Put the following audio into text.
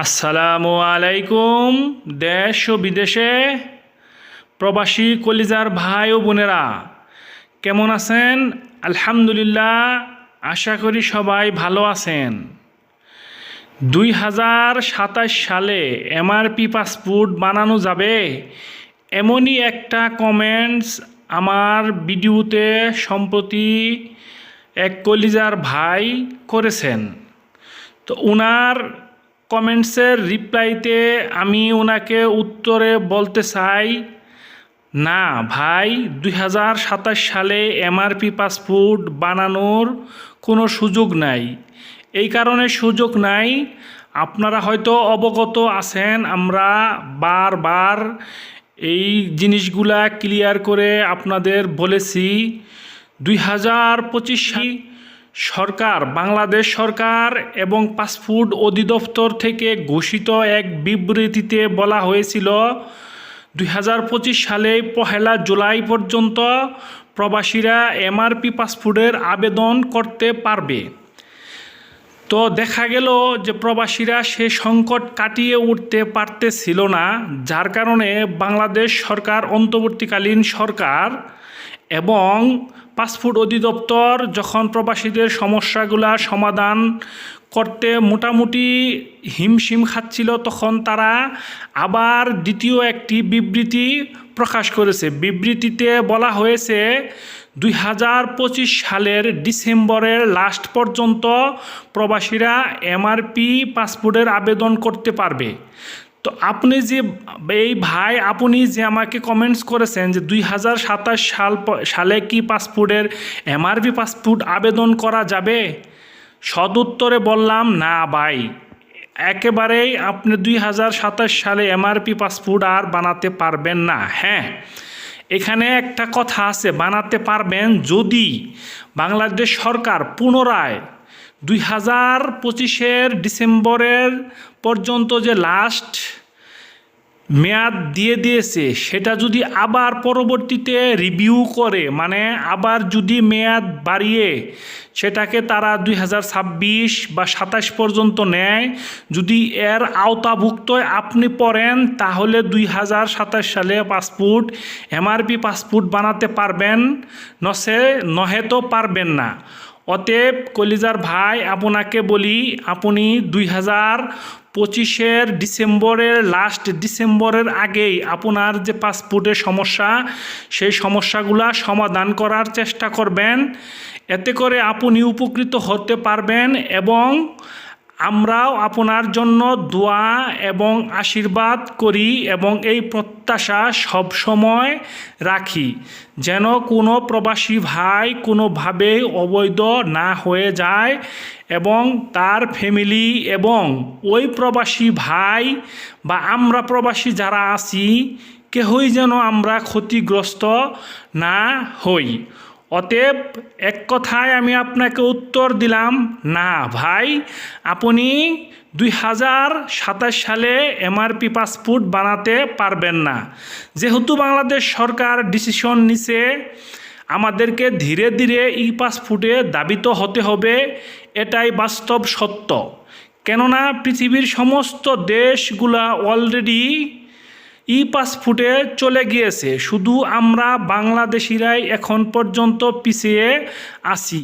আসসালামু আলাইকুম, দেশ ও বিদেশে প্রবাসী কলিজার ভাই ও বোনেরা, কেমন আছেন? আলহামদুলিল্লাহ, আশা করি সবাই ভালো আছেন। দুই হাজার সাতাশ সালে এমআরপি পাসপোর্ট বানানো যাবে এমনই একটা কমেন্টস আমার ভিডিওতে সম্প্রতি এক কলিজার ভাই করেছেন। তো ওনার কমেন্টসের রিপ্লাইতে আমি ওনাকে উত্তরে বলতে চাই, না ভাই, দুই হাজার সাতাশ সালে এমআরপি পাসপোর্ট বানানোর কোনো সুযোগ নাই। এই কারণে সুযোগ নাই। আপনারা হয়তো অবগত আছেন, আমরা বারবার এই জিনিসগুলা ক্লিয়ার করে আপনাদের বলেছি। দুই হাজার পঁচিশ সরকার, বাংলাদেশ সরকার এবং পাসপোর্ট অধিদপ্তর থেকে ঘোষিত এক বিবৃতিতে বলা হয়েছিল, দুই হাজার পঁচিশ সালে পহেলা জুলাই পর্যন্ত প্রবাসীরা এমআরপি পাসপোর্টের আবেদন করতে পারবে। তো দেখা গেল যে প্রবাসীরা সে সংকট কাটিয়ে উঠতে পারতেছিল না, যার কারণে বাংলাদেশ সরকার, অন্তর্বর্তীকালীন সরকার এবং পাসপোর্ট অধিদপ্তর যখন প্রবাসীদের সমস্যাগুলা সমাধান করতে মোটামুটি হিমশিম খাচ্ছিল, তখন তারা আবার দ্বিতীয় একটি বিবৃতি প্রকাশ করেছে। বিবৃতিতে বলা হয়েছে, দুই হাজার পঁচিশ সালের ডিসেম্বরের লাস্ট পর্যন্ত প্রবাসীরা এমআরপি পাসপোর্টের আবেদন করতে পারবে। তো আপনি যে, এই ভাই আপনি যে আমাকে কমেন্টস করেছেন যে দুই হাজার সাতাশ সাল সালে কি পাসপোর্টের এমআরপি পাসপোর্ট আবেদন করা যাবে? সদুত্তরে বললাম, না ভাই, একেবারেই আপনি দুই হাজার সাতাশ সালে এমআরপি পাসপোর্ট আর বানাতে পারবেন না। হ্যাঁ এখানে একটা কথা আছে, বানাতে পারবেন যদি বাংলাদেশ সরকার পুনরায় দুই হাজার পঁচিশের ডিসেম্বরের পর্যন্ত যে লাস্ট মেয়াদ দিয়ে দিয়েছে, সেটা যদি আবার পরবর্তীতে রিভিউ করে মানে আবার যদি মেয়াদ বাড়িয়ে সেটাকে তারা দুই হাজার ছাব্বিশ বা সাতাশ পর্যন্ত নেয়, যদি এর আওতাভুক্ত আপনি পড়েন, তাহলে দুই হাজার সাতাশ সালে পাসপোর্ট, এমআরপি পাসপোর্ট বানাতে পারবেন নসে নহে তো পারবেন না। অতএব কলিজার ভাই, আপনাকে বলি, আপনি দুই হাজার পঁচিশের ডিসেম্বরের লাস্ট ডিসেম্বরের আগেই আপনার যে পাসপোর্টের সমস্যা, সেই সমস্যাগুলা সমাধান করার চেষ্টা করবেন। এতে করে আপনি উপকৃত হতে পারবেন এবং আমরাও আপনার জন্য দোয়া এবং আশীর্বাদ করি এবং এই প্রত্যাশা সবসময় রাখি, যেন কোনো প্রবাসী ভাই কোনোভাবেই অবৈধ না হয়ে যায় এবং তার ফ্যামিলি এবং ওই প্রবাসী ভাই বা আমরা প্রবাসী যারা আছি, কেহই যেন আমরা ক্ষতিগ্রস্ত না হই। অতএব এক কথায় আমি আপনাকে উত্তর দিলাম, না, ভাই, আপনি দুই হাজার সাতাশ সালে এমআরপি পাসপোর্ট বানাতে পারবেন না। যেহেতু বাংলাদেশ সরকার ডিসিশন নিছে, আমাদেরকে ধীরে ধীরে ই পাসপোর্টে দাবিত হতে হবে, এটাই বাস্তব সত্য। কেননা পৃথিবীর সমস্ত দেশগুলা অলরেডি ই পাসপোর্টে চলে গিয়েছে। শুধু আমরা বাংলাদেশিরাই এখন পর্যন্ত পিছিয়ে আছি।